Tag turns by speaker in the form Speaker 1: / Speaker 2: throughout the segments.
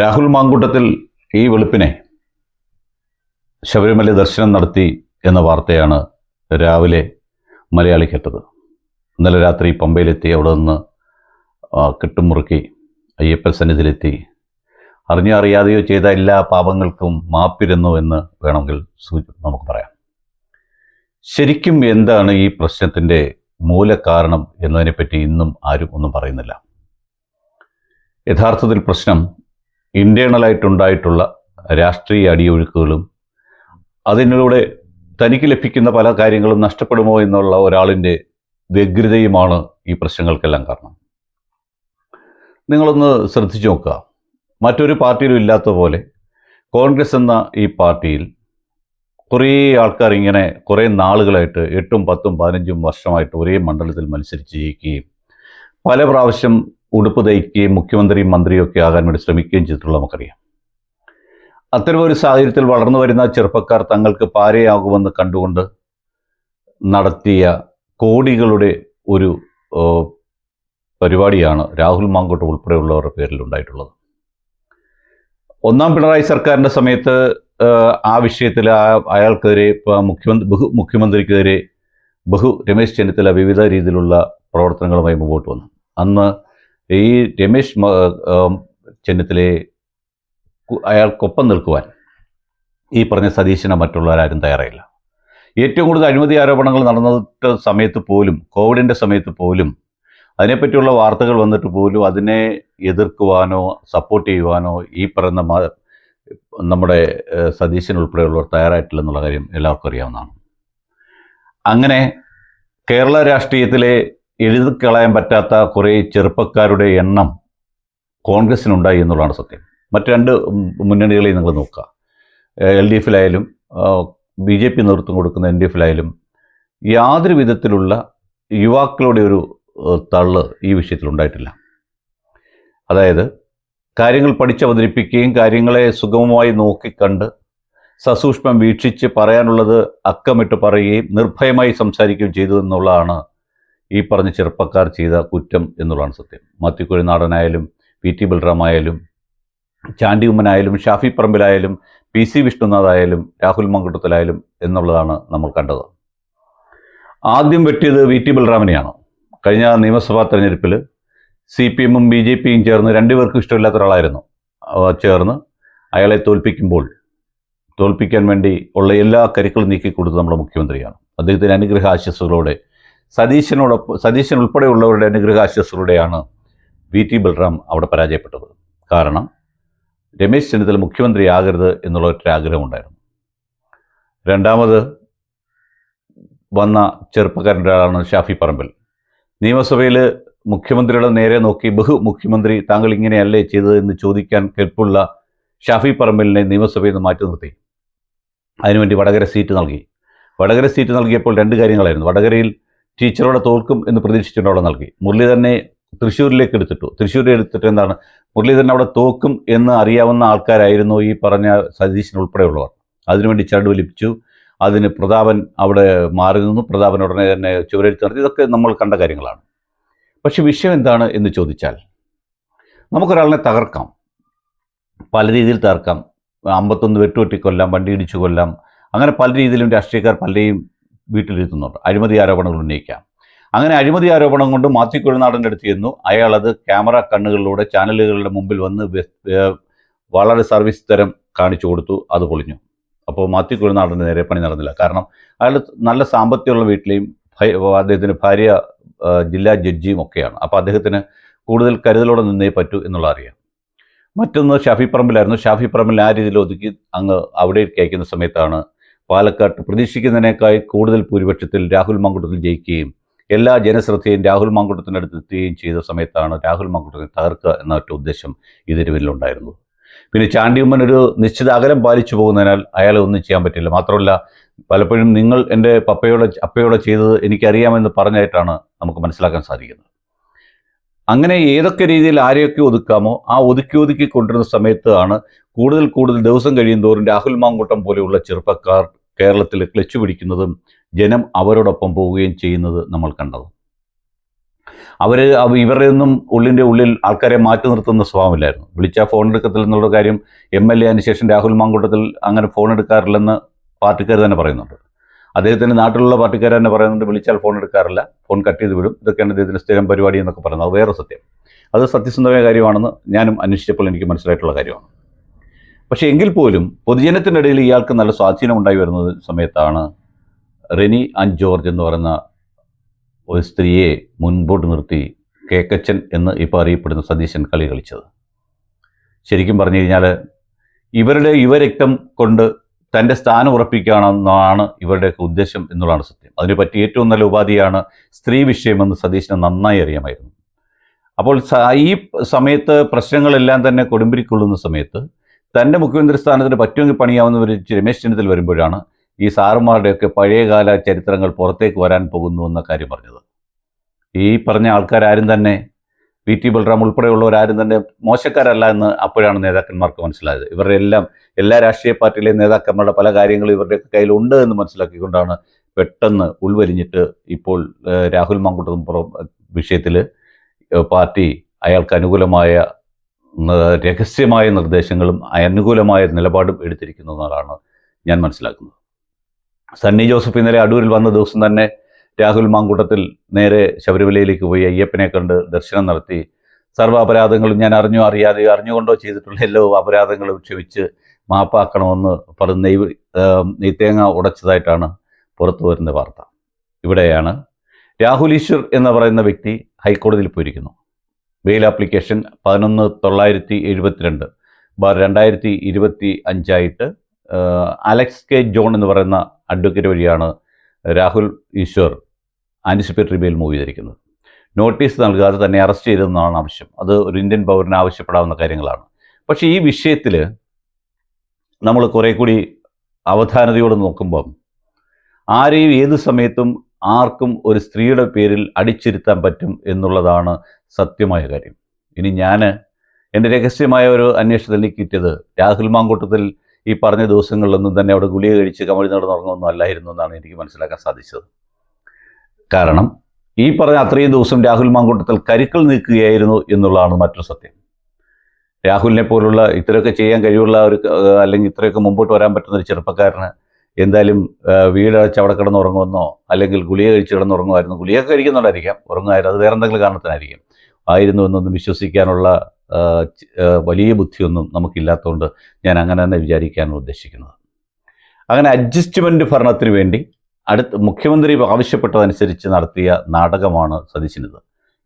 Speaker 1: രാഹുൽ മാങ്കൂട്ടത്തിൽ ഈ വെളുപ്പിനെ ശബരിമല ദർശനം നടത്തി എന്ന വാർത്തയാണ് രാവിലെ മലയാളി കേട്ടത്. ഇന്നലെ രാത്രി പമ്പയിലെത്തി അവിടെ നിന്ന് കെട്ടുമുറുക്കി അയ്യപ്പൻ സന്നിധിയിലെത്തി. അറിഞ്ഞോ അറിയാതെയോ ചെയ്ത എല്ലാ പാപങ്ങൾക്കും മാപ്പിരുന്നു എന്ന് വേണമെങ്കിൽ നമുക്ക് പറയാം. ശരിക്കും എന്താണ് ഈ പ്രശ്നത്തിന്റെ മൂലകാരണം എന്നതിനെപ്പറ്റി ഇന്നും ആരും ഒന്നും പറയുന്നില്ല. യഥാർത്ഥത്തിൽ പ്രശ്നം ഇന്റേണലായിട്ടുണ്ടായിട്ടുള്ള രാഷ്ട്രീയ അടിയൊഴുക്കുകളും അതിനിലൂടെ തനിക്ക് ലഭിക്കുന്ന പല കാര്യങ്ങളും നഷ്ടപ്പെടുമോ എന്നുള്ള ഒരാളിന്റെ വ്യഗ്രതയുമാണ് ഈ പ്രശ്നങ്ങൾക്കെല്ലാം കാരണം. നിങ്ങളൊന്ന് ശ്രദ്ധിച്ചു നോക്കുക. മറ്റൊരു പാർട്ടിയിലും ഇല്ലാത്ത പോലെ കോൺഗ്രസ് എന്ന ഈ പാർട്ടിയിൽ കുറേ ആൾക്കാർ ഇങ്ങനെ കുറേ നാളുകളായിട്ട് എട്ടും പത്തും പതിനഞ്ചും വർഷമായിട്ട് ഒരേ മണ്ഡലത്തിൽ മത്സരിച്ച് ജയിക്കുകയും പല പ്രാവശ്യം ഉടുപ്പ് തയ്ക്കുകയും മുഖ്യമന്ത്രിയും മന്ത്രിയും ഒക്കെ ആകാൻ വേണ്ടി ശ്രമിക്കുകയും ചെയ്തിട്ടുള്ള നമുക്കറിയാം. അത്തരമൊരു സാഹചര്യത്തിൽ വളർന്നു വരുന്ന ചെറുപ്പക്കാർ തങ്ങൾക്ക് പാരയാകുമെന്ന് കണ്ടുകൊണ്ട് നടത്തിയ കോടികളുടെ ഒരു പരിപാടിയാണ് രാഹുൽ മാങ്കോട്ട് ഉൾപ്പെടെയുള്ളവരുടെ പേരിൽ ഉണ്ടായിട്ടുള്ളത്. ഒന്നാം പിണറായി സർക്കാരിന്റെ സമയത്ത് ആ, വിഷയത്തിൽ അയാൾക്കെതിരെ മുഖ്യമന്ത്രി ബഹു മുഖ്യമന്ത്രിക്കെതിരെ ബഹു രമേശ് ചെന്നിത്തല വിവിധ രീതിയിലുള്ള പ്രവർത്തനങ്ങളുമായി മുമ്പോട്ട് വന്നു. അന്ന് ഈ രമേശ് ചെന്നിത്തലയെ അയാൾക്കൊപ്പം നിൽക്കുവാൻ ഈ പറഞ്ഞ സതീശനോ മറ്റുള്ളവരാരും തയ്യാറായില്ല. ഏറ്റവും കൂടുതൽ അഴിമതി ആരോപണങ്ങൾ നടന്നിട്ട് സമയത്ത് പോലും കോവിഡിന്റെ സമയത്ത് പോലും അതിനെപ്പറ്റിയുള്ള വാർത്തകൾ വന്നിട്ട് പോലും അതിനെ എതിർക്കുവാനോ സപ്പോർട്ട് ചെയ്യുവാനോ ഈ പറയുന്ന നമ്മുടെ സതീശൻ ഉൾപ്പെടെയുള്ളവർ തയ്യാറായിട്ടില്ലെന്നുള്ള കാര്യം എല്ലാവർക്കും അറിയാവുന്നതാണ്. അങ്ങനെ കേരള രാഷ്ട്രീയത്തിലെ എഴുതിക്കളയാൻ പറ്റാത്ത കുറേ ചെറുപ്പക്കാരുടെ എണ്ണം കോൺഗ്രസ്സിനുണ്ടായി എന്നുള്ളതാണ് സത്യം. മറ്റ് രണ്ട് മുന്നണികളെയും നിങ്ങൾ നോക്കുക. എൽ ഡി എഫിലായാലും ബി ജെ പി നേതൃത്വം കൊടുക്കുന്ന എൻ ഡി എഫിലായാലും യാതൊരു വിധത്തിലുള്ള യുവാക്കളുടെ ഒരു തള്ള് ഈ വിഷയത്തിൽ ഉണ്ടായിട്ടില്ല. അതായത് കാര്യങ്ങൾ പഠിച്ചവതരിപ്പിക്കുകയും കാര്യങ്ങളെ സുഗമമായി നോക്കിക്കണ്ട് സസൂക്ഷ്മം വീക്ഷിച്ച് പറയാനുള്ളത് അക്കമിട്ട് പറയുകയും നിർഭയമായി സംസാരിക്കുകയും ചെയ്തു എന്നുള്ളതാണ് ഈ പറഞ്ഞ ചെറുപ്പക്കാർ ചെയ്ത കുറ്റം എന്നുള്ളതാണ് സത്യം. മാത്യു നാടനായാലും പി ടി ബൽറാമായാലും ചാണ്ടി ഉമ്മനായാലും ഷാഫി പറമ്പിലായാലും പി സി വിഷ്ണുനാഥായാലും രാഹുൽ മങ്കുട്ടത്തിലായാലും എന്നുള്ളതാണ് നമ്മൾ കണ്ടത്. ആദ്യം വെട്ടിയത് വി ടി ബൽറാമിനെയാണ്. കഴിഞ്ഞ നിയമസഭാ തെരഞ്ഞെടുപ്പിൽ സി പി എമ്മും ബി ജെ പിയും ചേർന്ന് രണ്ടുപേർക്കും ഇഷ്ടമില്ലാത്ത ഒരാളായിരുന്നു. ചേർന്ന് അയാളെ തോൽപ്പിക്കുമ്പോൾ തോൽപ്പിക്കാൻ വേണ്ടി ഉള്ള എല്ലാ കരുക്കളും നീക്കി കൊടുത്തത് നമ്മുടെ മുഖ്യമന്ത്രിയാണ്. അദ്ദേഹത്തിന്റെ അനുഗ്രഹ ആശസ്സുകളോടെ സതീശനോടൊപ്പം സതീശൻ ഉൾപ്പെടെയുള്ളവരുടെ അനുഗ്രഹാശ്വസരുടെയാണ് വി ടി ബൽറാം അവിടെ പരാജയപ്പെട്ടത്. കാരണം രമേശ് ചെന്നിത്തല മുഖ്യമന്ത്രിയാകരുത് എന്നുള്ള ഒറ്റ ഉണ്ടായിരുന്നു രണ്ടാമത് വന്ന ചെറുപ്പക്കാരന്റെ ഒരാളാണ് ഷാഫി പറമ്പിൽ. നിയമസഭയിൽ മുഖ്യമന്ത്രിയുടെ നേരെ നോക്കി ബഹു മുഖ്യമന്ത്രി താങ്കൾ ഇങ്ങനെയല്ലേ ചെയ്തത് എന്ന് ചോദിക്കാൻ കെൽപ്പുള്ള ഷാഫി പറമ്പലിനെ നിയമസഭയിൽ നിന്ന് മാറ്റി നിർത്തി. അതിനുവേണ്ടി വടകര സീറ്റ് നൽകി. വടകര സീറ്റ് നൽകിയപ്പോൾ രണ്ട് കാര്യങ്ങളായിരുന്നു. വടകരയിൽ ടീച്ചറോടെ തോൽക്കും എന്ന് പ്രതീക്ഷിച്ചുകൊണ്ട് അവിടെ നൽകി. മുരളി തന്നെ തൃശ്ശൂരിലേക്ക് എടുത്തിട്ടു. തൃശ്ശൂരിൽ എടുത്തിട്ട് എന്താണ്? മുരളി തന്നെ അവിടെ തോക്കും എന്ന് അറിയാവുന്ന ആൾക്കാരായിരുന്നു ഈ പറഞ്ഞ സതീശൻ ഉൾപ്പെടെയുള്ളവർ. അതിനുവേണ്ടി ചരട് വലിപ്പിച്ചു. അതിന് പ്രതാപൻ അവിടെ മാറി നിന്നു. പ്രതാപൻ ഉടനെ തന്നെ ചുവരെഴുത്ത് നടത്തി ഇതൊക്കെ നമ്മൾ കണ്ട കാര്യങ്ങളാണ്. പക്ഷെ വിഷയം എന്താണ് എന്ന് ചോദിച്ചാൽ നമുക്കൊരാളിനെ തകർക്കാം. പല രീതിയിൽ തകർക്കാം. അമ്പത്തൊന്ന് വെട്ടുവെട്ടി കൊല്ലാം വണ്ടി ഇടിച്ചു കൊല്ലാം. അങ്ങനെ പല രീതിയിലും രാഷ്ട്രീയക്കാർ പലരെയും വീട്ടിലിരുത്തുന്നുണ്ട്. അഴിമതി ആരോപണങ്ങൾ ഉന്നയിക്കാം. അങ്ങനെ അഴിമതി ആരോപണം കൊണ്ട് മാത്യു കുഴനാടന്റെ അടുത്ത് ചെന്നു. അയാളത് ക്യാമറ കണ്ണുകളിലൂടെ ചാനലുകളുടെ മുമ്പിൽ വന്ന് വളരെ സർവീസ് തരം കാണിച്ചു കൊടുത്തു. അത് പൊളിഞ്ഞു. അപ്പോൾ മാത്യു നേരെ പണി നടന്നില്ല. കാരണം അയാൾ നല്ല സാമ്പത്തികമുള്ള വീട്ടിലെയും അദ്ദേഹത്തിന്റെ ഭാര്യ ജില്ലാ ജഡ്ജിയും ഒക്കെയാണ്. അപ്പോൾ അദ്ദേഹത്തിന് കൂടുതൽ കരുതലോടെ നിന്നേ പറ്റൂ എന്നുള്ള അറിയാം. മറ്റൊന്ന് ഷാഫി പറമ്പിലായിരുന്നു. ഷാഫി പറമ്പിൽ ആ രീതിയിൽ ഒതുക്കി അങ്ങ് അവിടെ അയക്കുന്ന സമയത്താണ് പാലക്കാട്ട് പ്രതീക്ഷിക്കുന്നതിനേക്കാൾ കൂടുതൽ ഭൂരിപക്ഷത്തിൽ രാഹുൽ മങ്കുട്ടത്തിൽ ജയിക്കുകയും എല്ലാ ജനശ്രദ്ധയും രാഹുൽ മാങ്കുട്ടത്തിന്റെ അടുത്ത് എത്തുകയും ചെയ്ത സമയത്താണ് രാഹുൽ മാങ്കുട്ടത്തിനെ തകർക്കുക എന്ന ഒറ്റ ഉദ്ദേശം ഇതിന് പിന്നിലുണ്ടായിരുന്നത് പിന്നെ ചാണ്ടിയമ്മൻ ഒരു നിശ്ചിത അകലം പാലിച്ചു പോകുന്നതിനാൽ അയാളെ ഒന്നും ചെയ്യാൻ പറ്റില്ല. മാത്രമല്ല പലപ്പോഴും നിങ്ങൾ എന്റെ പപ്പയോടെ അപ്പയോടെ ചെയ്തത് എനിക്കറിയാമെന്ന് പറഞ്ഞായിട്ടാണ് നമുക്ക് മനസ്സിലാക്കാൻ സാധിക്കുന്നത്. അങ്ങനെ ഏതൊക്കെ രീതിയിൽ ആരെയൊക്കെ ഒതുക്കാമോ ആ ഒതുക്കി ഒതുക്കി കൊണ്ടിരുന്ന സമയത്താണ് കൂടുതൽ കൂടുതൽ ദിവസം കഴിയും തോറും രാഹുൽ മാങ്കൂട്ടം പോലെയുള്ള ചെറുപ്പക്കാർ കേരളത്തിൽ ക്ലച്ച് പിടിക്കുന്നതും ജനം അവരോടൊപ്പം പോവുകയും ചെയ്യുന്നത് നമ്മൾ കണ്ടത് അവർ ഇവരുടെ ഒന്നും ഉള്ളിന്റെ ഉള്ളിൽ ആൾക്കാരെ മാറ്റി നിർത്തുന്ന സ്വഭാവമില്ലായിരുന്നു. വിളിച്ചാൽ ഫോൺ എടുക്കത്തിൽ എന്നുള്ള കാര്യം എം എൽ എ അതിന് ശേഷം രാഹുൽ മാങ്കൂട്ടത്തിൽ അങ്ങനെ ഫോൺ എടുക്കാറില്ലെന്ന് പാർട്ടിക്കാർ തന്നെ പറയുന്നുണ്ട്. അദ്ദേഹത്തിന്റെ നാട്ടിലുള്ള പാർട്ടിക്കാർ തന്നെ പറയുന്നുണ്ട് വിളിച്ചാൽ ഫോൺ എടുക്കാറില്ല ഫോൺ കട്ട് ചെയ്ത് വിടും ഇതൊക്കെയാണ് അദ്ദേഹത്തിന്റെ സ്ഥിരം പരിപാടി എന്നൊക്കെ പറയുന്നത്. അത് വേറെ സത്യം. അത് സത്യസന്ധമായ കാര്യമാണെന്ന് ഞാനും അന്വേഷിച്ചപ്പോൾ എനിക്ക് മനസ്സിലായിട്ടുള്ള കാര്യമാണ്. പക്ഷേ എങ്കിൽ പോലും പൊതുജനത്തിനിടയിൽ ഇയാൾക്ക് നല്ല സ്വാധീനം ഉണ്ടായി വരുന്ന സമയത്താണ്. റെനി ആൻഡ് ജോർജ് എന്ന് പറയുന്ന ഒരു സ്ത്രീയെ മുൻപോട്ട് നിർത്തി കേക്കച്ചൻ എന്ന് ഇപ്പോൾ അറിയപ്പെടുന്ന സതീശൻ കളി കളിച്ചത്. ശരിക്കും പറഞ്ഞു കഴിഞ്ഞാൽ ഇവരുടെ യുവരക്തം കൊണ്ട് തന്റെ സ്ഥാനം ഉറപ്പിക്കുകയാണെന്നാണ് ഇവരുടെയൊക്കെ ഉദ്ദേശം എന്നുള്ളതാണ് സത്യം. അതിനെ പറ്റിയ ഏറ്റവും നല്ല ഉപാധിയാണ് സ്ത്രീ വിഷയമെന്ന് സതീശന് നന്നായി അറിയാമായിരുന്നു. അപ്പോൾ ഈ സമയത്ത് പ്രശ്നങ്ങളെല്ലാം തന്നെ കൊടുമ്പിരിക്കൊള്ളുന്ന സമയത്ത് തന്റെ മുഖ്യമന്ത്രി സ്ഥാനത്തിന് പറ്റുമെങ്കിൽ പണിയാവുന്ന ഒരു രമേശ് ചെന്നിത്തല വരുമ്പോഴാണ് ഈ സാറുമാരുടെയൊക്കെ പഴയകാല ചരിത്രങ്ങൾ പുറത്തേക്ക് വരാൻ പോകുന്നു എന്ന കാര്യം പറഞ്ഞത്. ഈ പറഞ്ഞ ആൾക്കാരും തന്നെ വി ടി ബൽറാം ഉൾപ്പെടെയുള്ളവരാരും തന്നെ മോശക്കാരല്ല എന്ന് അപ്പോഴാണ് നേതാക്കന്മാർക്ക് മനസ്സിലായത്. ഇവരുടെ എല്ലാം എല്ലാ രാഷ്ട്രീയ പാർട്ടിയിലെയും നേതാക്കന്മാരുടെ പല കാര്യങ്ങളും ഇവരുടെ കയ്യിലുണ്ട് എന്ന് മനസ്സിലാക്കിക്കൊണ്ടാണ് പെട്ടെന്ന് ഉൾവലിഞ്ഞിട്ട് ഇപ്പോൾ രാഹുൽ മാങ്കുട്ടം വിഷയത്തിൽ പാർട്ടി അയാൾക്ക് അനുകൂലമായ രഹസ്യമായ നിർദ്ദേശങ്ങളും അനുകൂലമായ നിലപാടും എടുത്തിരിക്കുന്നതാണ് ഞാൻ മനസ്സിലാക്കുന്നത്. സണ്ണി ജോസഫ് ഇന്നലെ അടൂരിൽ വന്ന ദിവസം തന്നെ രാഹുൽ മാങ്കൂട്ടത്തിൽ നേരെ ശബരിമലയിലേക്ക് പോയി അയ്യപ്പനെ കണ്ട് ദർശനം നടത്തി. സർവ അപരാധങ്ങളും ഞാൻ അറിഞ്ഞോ അറിയാതെ അറിഞ്ഞുകൊണ്ടോ ചെയ്തിട്ടുള്ള എല്ലാ അപരാധങ്ങളും ക്ഷമിച്ച് മാപ്പാക്കണമെന്ന് പറഞ്ഞ് നെയ് നെയ്ത്തേങ്ങ ഉടച്ചതായിട്ടാണ് പുറത്തു വരുന്ന വാർത്ത. ഇവിടെയാണ് രാഹുൽ ഈശ്വർ എന്ന് പറയുന്ന വ്യക്തി ഹൈക്കോടതിയിൽ പോയിരിക്കുന്നു. ബെയിൽ ആപ്ലിക്കേഷൻ പതിനൊന്ന് തൊള്ളായിരത്തി എഴുപത്തിരണ്ട് ബാർ രണ്ടായിരത്തി ഇരുപത്തി അഞ്ചായിട്ട് അലക്സ് കെ ജോൺ എന്ന് പറയുന്ന അഡ്വക്കേറ്റ് വഴിയാണ് Rahul Easwar anticipatory bail move ചെയ്തിരിക്കുന്നത്. നോട്ടീസ് നൽകാതെ തന്നെ അറസ്റ്റ് ചെയ്തതെന്നാണ് ആവശ്യം. അത് ഒരു ഇന്ത്യൻ പൗരന് ആവശ്യപ്പെടാവുന്ന കാര്യങ്ങളാണ്. പക്ഷേ ഈ വിഷയത്തിൽ നമ്മൾ കുറേ കൂടി അവധാനതയോടെ നോക്കുമ്പം ആരെയും ഏത് സമയത്തും ആർക്കും ഒരു സ്ത്രീയുടെ പേരിൽ അടിച്ചിരുത്താൻ പറ്റും എന്നുള്ളതാണ് സത്യമായ കാര്യം. ഇനി ഞാൻ എന്റെ രഹസ്യമായ ഒരു അന്വേഷണത്തിൽ കിട്ടിയത് രാഹുൽ മാങ്കൂട്ടത്തിൽ ഈ പറഞ്ഞ ദിവസങ്ങളിലൊന്നും തന്നെ അവിടെ ഗുളിക കഴിച്ച് കമഴി നടന്നുറങ്ങുമൊന്നും അല്ലായിരുന്നു എന്നാണ് എനിക്ക് മനസ്സിലാക്കാൻ സാധിച്ചത്. കാരണം ഈ പറഞ്ഞ അത്രയും ദിവസം രാഹുൽ മാങ്കൂട്ടത്തിൽ കരുക്കൾ നീക്കുകയായിരുന്നു എന്നുള്ളതാണ് മറ്റൊരു സത്യം. രാഹുലിനെ പോലുള്ള ഇത്രയൊക്കെ ചെയ്യാൻ കഴിവുള്ള ഒരു അല്ലെങ്കിൽ ഇത്രയൊക്കെ മുമ്പോട്ട് വരാൻ പറ്റുന്ന ഒരു ചെറുപ്പക്കാരന് എന്തായാലും വീടടച്ച് അവിടെ കിടന്നുറങ്ങുമെന്നോ അല്ലെങ്കിൽ ഗുളിക കഴിച്ച് കിടന്നുറങ്ങുമായിരുന്നു ഗുളിക കഴിക്കുന്നുണ്ടായിരിക്കാം ഉറങ്ങുമായിരുന്നു. അത് വേറെ എന്തെങ്കിലും കാരണത്തിനായിരിക്കും. ആയിരുന്നു എന്നൊന്നും വിശ്വസിക്കാനുള്ള വലിയ ബുദ്ധിയൊന്നും നമുക്കില്ലാത്തതുകൊണ്ട് ഞാൻ അങ്ങനെ തന്നെ വിചാരിക്കാനാണ് ഉദ്ദേശിക്കുന്നത്. അങ്ങനെ അഡ്ജസ്റ്റ്മെന്റ് ഭരണത്തിന് വേണ്ടി അടുത്ത മുഖ്യമന്ത്രി ആവശ്യപ്പെട്ടതനുസരിച്ച് നടത്തിയ നാടകമാണ് സതീശനിത്.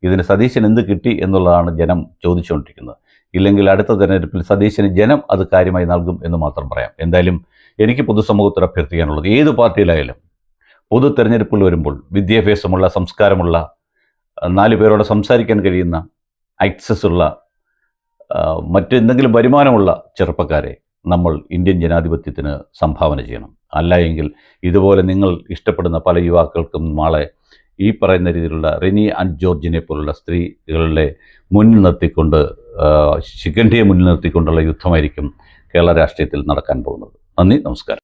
Speaker 1: ഇതിന് സതീശൻ എന്ത് കിട്ടി എന്നുള്ളതാണ് ജനം ചോദിച്ചുകൊണ്ടിരിക്കുന്നത്. ഇല്ലെങ്കിൽ അടുത്ത തെരഞ്ഞെടുപ്പിൽ സതീശന് ജനം അത് കാര്യമായി നൽകും എന്ന് മാത്രം പറയാം. എന്തായാലും എനിക്ക് പൊതുസമൂഹത്തിൽ അഭ്യർത്ഥിക്കാനുള്ളത് ഏത് പാർട്ടിയിലായാലും പൊതു തെരഞ്ഞെടുപ്പുകൾ വരുമ്പോൾ വിദ്യാഭ്യാസമുള്ള സംസ്കാരമുള്ള നാല് പേരോട് സംസാരിക്കാൻ കഴിയുന്ന ആക്സസ് ഉള്ള മറ്റെന്തെങ്കിലും വരുമാനമുള്ള ചെറുപ്പക്കാരെ നമ്മൾ ഇന്ത്യൻ ജനാധിപത്യത്തിന് സംഭാവന ചെയ്യണം. അല്ല എങ്കിൽ ഇതുപോലെ നിങ്ങൾ ഇഷ്ടപ്പെടുന്ന പല യുവാക്കൾക്കും നാളെ ഈ പറയുന്ന രീതിയിലുള്ള റെനി ആൻഡ് ജോർജിനെ പോലുള്ള സ്ത്രീകളുടെ മുന്നിൽ നിർത്തിക്കൊണ്ട് ശിഖണ്ഡിയെ മുന്നിൽ നിർത്തിക്കൊണ്ടുള്ള യുദ്ധമായിരിക്കും കേരള രാഷ്ട്രീയത്തിൽ നടക്കാൻ പോകുന്നത്. നന്ദി നമസ്കാരം.